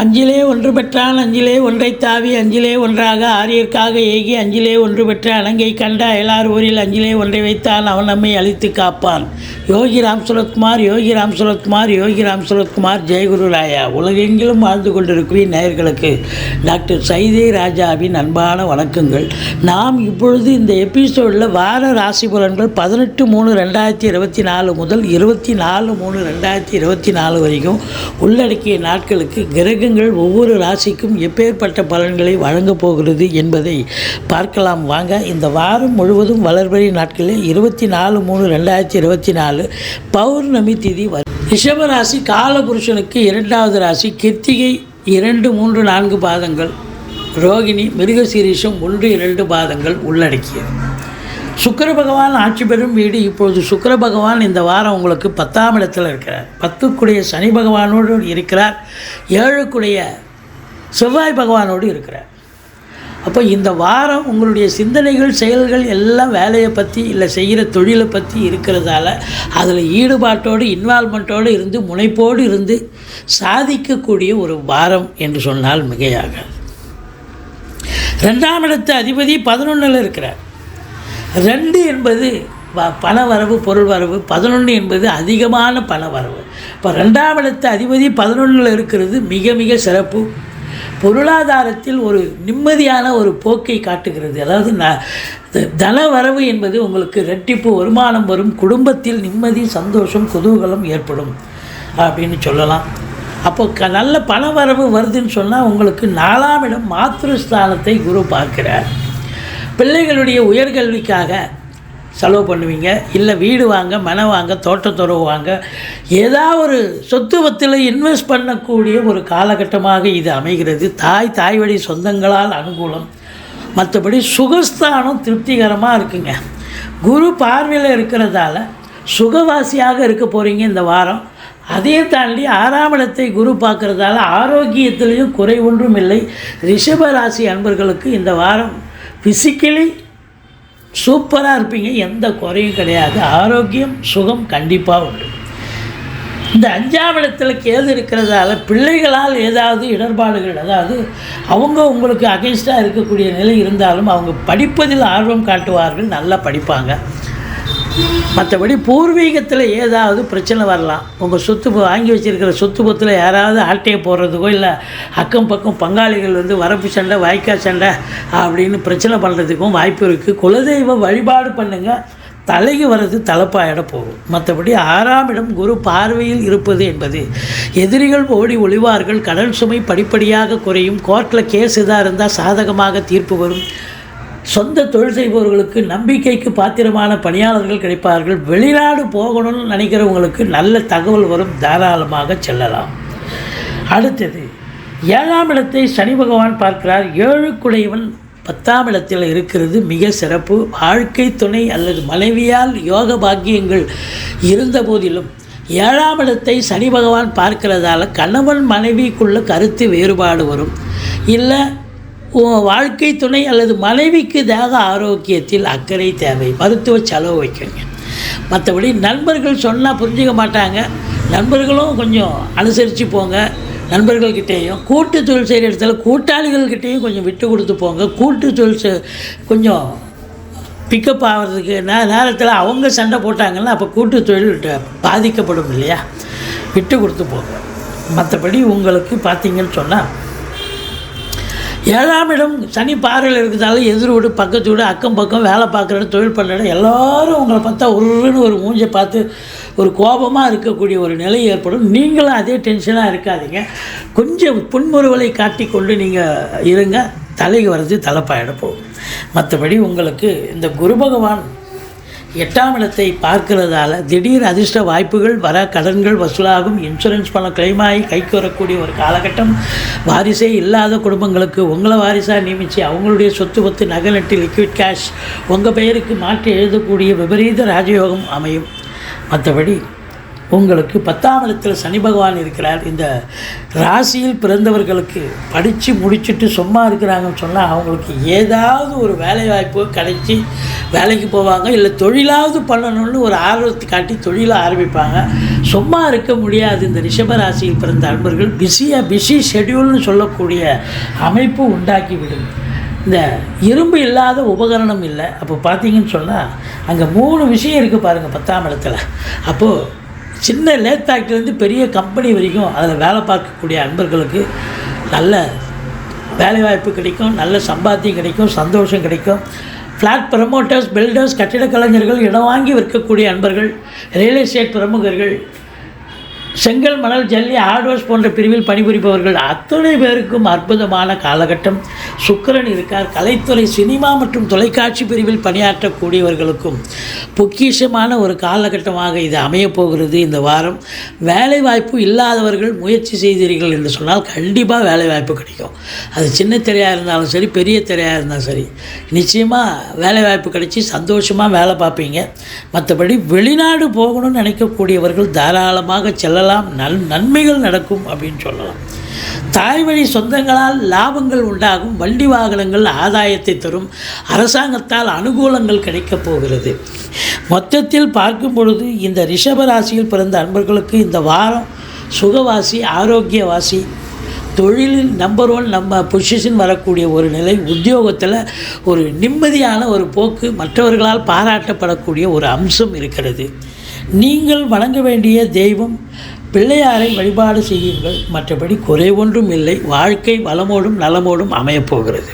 அஞ்சிலே ஒன்று பெற்றான் அஞ்சிலே ஒன்றை தாவி அஞ்சிலே ஒன்றாக ஆரியர்க்காக ஏகி அஞ்சிலே ஒன்று பெற்ற அலங்கை கண்ட அயலார் ஊரில் அஞ்சிலே ஒன்றை வைத்தான் அவன் நம்மை அழித்து காப்பான். யோகி ராம் சுரத்குமார் யோகி ராம் சுரத்குமார் யோகி ராம் சுரத்குமார் ஜெயகுரு ராயா. உலகெங்கிலும் வாழ்ந்து கொண்டிருக்கிறேன் நேயர்களுக்கு டாக்டர் சைதே ராஜாவின் அன்பான வணக்கங்கள். நாம் இப்பொழுது இந்த எபிசோடில் வார ராசி பலன்கள் பதினெட்டு மூணு ரெண்டாயிரத்தி இருபத்தி நாலு முதல் இருபத்தி நாலு மூணு ரெண்டாயிரத்தி இருபத்தி நாலு வரைக்கும் உள்ளடக்கிய நாட்களுக்கு கிரகங்கள் ஒவ்வொரு ராசிக்கும் எப்பேற்பட்ட பலன்களை வழங்கப் போகிறது என்பதை பார்க்கலாம். வாங்க இந்த வாரம் முழுவதும் வளர்பறை நாட்களில் இருபத்தி நாலு மூணு ரெண்டாயிரத்தி இருபத்தி நாலு பௌர்ணமி திதி வரும் ரிஷபராசி காலபுருஷனுக்கு இரண்டாவது ராசி கிருத்திகை இரண்டு மூன்று நான்கு பாதங்கள் ரோகிணி மிருகசீரிஷம் ஒன்று இரண்டு பாதங்கள் உள்ளடக்கியது. சுக்கிர பகவான் ஆட்சி பெறும் வீடு இப்பொழுது சுக்கிர பகவான் இந்த வாரம் உங்களுக்கு பத்தாம் இடத்தில் இருக்கிறார். பத்துக்குடைய சனி பகவானோடு இருக்கிறார். ஏழுக்குடைய செவ்வாய் பகவானோடு இருக்கிறார். அப்போ இந்த வாரம் உங்களுடைய சிந்தனைகள் செயல்கள் எல்லாம் வேலையை பற்றி இல்லை செய்கிற தொழிலை பற்றி இருக்கிறதால அதில் ஈடுபாட்டோடு இன்வால்மெண்ட்டோடு இருந்து முனைப்போடு இருந்து சாதிக்கக்கூடிய ஒரு வாரம் என்று சொன்னால் மிகையாகாது. ரெண்டாம் இடத்து அதிபதி பதினொன்றில் இருக்கிறார். ரெண்டு என்பது பண வரவு பொருள் வரவு பதினொன்று என்பது அதிகமான பண வரவு. இப்போ ரெண்டாம் இடத்து அதிபதி பதினொன்றில் இருக்கிறது மிக மிக சிறப்பு. பொருளாதாரத்தில் ஒரு நிம்மதியான ஒரு போக்கை காட்டுகிறது. அதாவது ந த- தன வரவு என்பது உங்களுக்கு ரெட்டிப்பு வருமானம் வரும் குடும்பத்தில் நிம்மதி சந்தோஷம் குதூகலம் ஏற்படும் அப்படின்னு சொல்லலாம். அப்போ க நல்ல பண வரவு வருதுன்னு சொன்னால் உங்களுக்கு நாலாம் இடம் மாத்திருஸ்தானத்தை குரு பார்க்கிறார். பிள்ளைகளுடைய உயர்கல்விக்காக செலவு பண்ணுவீங்க. இல்லை வீடு வாங்க மனை வாங்க தோட்டத்துறவு வாங்க. ஏதாவது ஒரு சொத்துவத்தில் இன்வெஸ்ட் பண்ணக்கூடிய ஒரு காலகட்டமாக இது அமைகிறது. தாய் தாய் வழி சொந்தங்களால் அனுகூலம். மற்றபடி சுகஸ்தானம் திருப்திகரமாக இருக்குங்க. குரு பார்வையில் இருக்கிறதால சுகவாசியாக இருக்க போகிறீங்க இந்த வாரம். அதையும் தாண்டி ஆறாம் இடத்தை குரு பார்க்குறதால ஆரோக்கியத்திலையும் குறை ஒன்றும் இல்லை. ரிஷபராசி அன்பர்களுக்கு இந்த வாரம் ஃபிசிக்கலி சூப்பராக இருப்பீங்க. எந்த குறையும் கிடையாது. ஆரோக்கியம் சுகம் கண்டிப்பாக உண்டு. இந்த அஞ்சாம் இடத்துல கேது இருக்கிறதால பிள்ளைகளால் ஏதாவது இடர்பாடுகள் அதாவது அவங்க உங்களுக்கு அகைன்ஸ்டாக இருக்கக்கூடிய நிலை இருந்தாலும் அவங்க படிப்பதில் ஆர்வம் காட்டுவார்கள் நல்லா படிப்பாங்க. மற்றபடி பூர்வீகத்தில் ஏதாவது பிரச்சனை வரலாம். உங்கள் சொத்து வாங்கி வச்சுருக்கிற சொத்து பத்தில் யாராவது ஆட்டையை போடுறதுக்கோ இல்லை அக்கம் பக்கம் பங்காளிகள் வந்து வரப்பு சண்டை வாய்க்கால் சண்டை அப்படின்னு பிரச்சனை பண்ணுறதுக்கும் வாய்ப்பு இருக்குது குலதெய்வ வழிபாடு பண்ணுங்கள் தலைக்கு வர்றது தலைப்பாயிட போகும். மற்றபடி ஆறாம் இடம் குரு பார்வையில் இருப்பது என்பது. எதிரிகள் ஓடி ஒளிவார்கள். கடல் சுமை படிப்படியாக குறையும். கோர்ட்டில் கேஸ் இதாக இருந்தால் சாதகமாக தீர்ப்பு வரும். சொந்த தொழில் செய்பவர்களுக்கு நம்பிக்கைக்கு பாத்திரமான பணியாளர்கள் கிடைப்பார்கள். வெளிநாடு போகணும்னு நினைக்கிறவங்களுக்கு நல்ல தகவல் வரும். தாராளமாக செல்லலாம். அடுத்தது ஏழாம் இடத்தை சனி பகவான் பார்க்கிறார். ஏழுக்குடையவன் பத்தாம் இடத்தில் இருக்கிறது மிக சிறப்பு. வாழ்க்கை துணை அல்லது மனைவியால் யோக பாக்கியங்கள் இருந்த போதிலும் ஏழாம் இடத்தை சனி பகவான் பார்க்கிறதால கணவன் மனைவிக்குள்ள கருத்து வேறுபாடு வரும். இல்லை வாழ்க்கை துணை அல்லது மனைவிக்கு தேக ஆரோக்கியத்தில் அக்கறை தேவை. மருத்துவ செலவு வைக்கங்க. மற்றபடி நண்பர்கள் சொன்னால் புரிஞ்சுக்க மாட்டாங்க. நண்பர்களும் கொஞ்சம் அனுசரித்து போங்க. நண்பர்கள்கிட்டேயும் கூட்டு தொழில் செய்கிற இடத்துல கூட்டாளிகள்கிட்டேயும் கொஞ்சம் விட்டு கொடுத்து போங்க. கூட்டு தொழில் செ- கொஞ்சம் பிக்கப் ஆகிறதுக்கு நே நேரத்தில் அவங்க சண்டை போட்டாங்கன்னா அப்போ கூட்டு தொழில் பாதிக்கப்படும் இல்லையா? விட்டு கொடுத்து போங்க. மற்றபடி உங்களுக்கு பார்த்தீங்கன்னு சொன்னால் ஏழாம் இடம் சனி பார்வையில் இருக்கிறதால எதிர் வீடு பக்கத்து வீடு அக்கம் பக்கம் வேலை பார்க்குற இடம் தொழில் பண்ணுற இடம் எல்லாரும் உங்களை பார்த்தா உருன்னு ஒரு மூஞ்சை பார்த்து ஒரு கோபமாக இருக்கக்கூடிய ஒரு நிலை ஏற்படும். நீங்களும் அதே டென்ஷனாக இருக்காதீங்க. கொஞ்சம் புன்முறுவலை காட்டிக்கொண்டு நீங்கள் இருங்க. தலைக்கு வர்றது தலைப்பாயிட போகும். மற்றபடி உங்களுக்கு இந்த குரு பகவான் எட்டாம் இடத்தை பார்க்கிறதால திடீர் அதிர்ஷ்ட வாய்ப்புகள் வர கடன்கள் வசூலாகும். இன்சூரன்ஸ் பணம் claim ஆகி கைக்கு வரக்கூடிய ஒரு காலகட்டம். வாரிசே இல்லாத குடும்பங்களுக்கு உங்களை வாரிசாக நியமித்து அவங்களுடைய சொத்து பத்து நகை நட்டு லிக்விட் கேஷ் உங்கள் பெயருக்கு மாற்றி எழுதக்கூடிய விபரீத ராஜயோகம் அமையும். மற்றபடி உங்களுக்கு பத்தாம் இடத்தில் சனி பகவான் இருக்கிறார். இந்த ராசியில் பிறந்தவர்களுக்கு படித்து முடிச்சுட்டு சும்மா இருக்கிறாங்கன்னு சொன்னால் அவங்களுக்கு ஏதாவது ஒரு வேலை வாய்ப்பு கிடைச்சி வேலைக்கு போவாங்க. இல்லை தொழிலாவது பண்ணணும்னு ஒரு ஆர்வத்தை காட்டி தொழிலை ஆரம்பிப்பாங்க. சும்மா இருக்க முடியாது. இந்த ரிஷப ராசியில் பிறந்த அன்பர்கள் பிஸியாக பிஸி ஷெட்யூல்னு சொல்லக்கூடிய அமைப்பு உண்டாக்கிவிடும். இந்த இரும்பு இல்லாத உபகரணம் இல்லை. அப்போ பார்த்தீங்கன்னு சொன்னால் அங்கே மூணு விஷயம் இருக்குது பாருங்கள் பத்தாம் இடத்துல. அப்போது சின்ன லேத்தாக்கிலேருந்து பெரிய கம்பெனி வரைக்கும் அதில் வேலை பார்க்கக்கூடிய அன்பர்களுக்கு நல்ல வேலைவாய்ப்பு கிடைக்கும் நல்ல சம்பாத்தியம் கிடைக்கும் சந்தோஷம் கிடைக்கும். ஃப்ளாட் ப்ரமோட்டர்ஸ் பில்டர்ஸ் கட்டிடக் கலைஞர்கள் இடம் வாங்கி விற்கக்கூடிய அன்பர்கள் ரியல் எஸ்டேட் பிரமுகர்கள் செங்கல் மணல் ஜல்லி ஹார்ட்வேர்ஸ் போன்ற பிரிவில் பணிபுரிபவர்கள் அத்தனை பேருக்கும் அற்புதமான காலகட்டம். சுக்கிரன் இருக்கார். கலைத்துறை சினிமா மற்றும் தொலைக்காட்சி பிரிவில் பணியாற்றக்கூடியவர்களுக்கும் பொக்கிஷமான ஒரு காலகட்டமாக இது அமையப்போகிறது இந்த வாரம். வேலைவாய்ப்பு இல்லாதவர்கள் முயற்சி செய்தீர்கள் என்று சொன்னால் கண்டிப்பாக வேலைவாய்ப்பு கிடைக்கும். அது சின்ன திரையாக இருந்தாலும் சரி பெரிய திரையாக இருந்தாலும் சரி. நிச்சயமாக வேலைவாய்ப்பு கிடைச்சி சந்தோஷமாக வேலை பார்ப்பீங்க. மற்றபடி வெளிநாடு போகணும்னு நினைக்கக்கூடியவர்கள் தாராளமாக செல்ல சொல்லலாம் நல் நன்மைகள் நடக்கும் அப்படின்னு சொல்லலாம். தாய் வழி சொந்தங்களால் லாபங்கள் உண்டாகும் வண்டி வாகனங்கள் ஆதாயத்தை தரும் அரசாங்கத்தால் அனுகூலங்கள் கிடைக்கப் போகிறது. மொத்தத்தில் பார்க்கும் பொழுது இந்த ரிஷபராசியில் பிறந்த அன்பர்களுக்கு இந்த வாரம் சுகவாசி ஆரோக்கியவாசி தொழிலில் நம்பர் ஒன் நம்ம பொசிஷன் வரக்கூடிய ஒரு நிலை உத்தியோகத்தில் ஒரு நிம்மதியான ஒரு போக்கு மற்றவர்களால் பாராட்டப்படக்கூடிய ஒரு அம்சம் இருக்கிறது. நீங்கள் வணங்க வேண்டிய தெய்வம் பிள்ளையாரை வழிபாடு செய்யுங்கள். மற்றபடி குறை ஒன்றும் இல்லை. வாழ்க்கை வளமோடும் நலமோடும் அமையப்போகிறது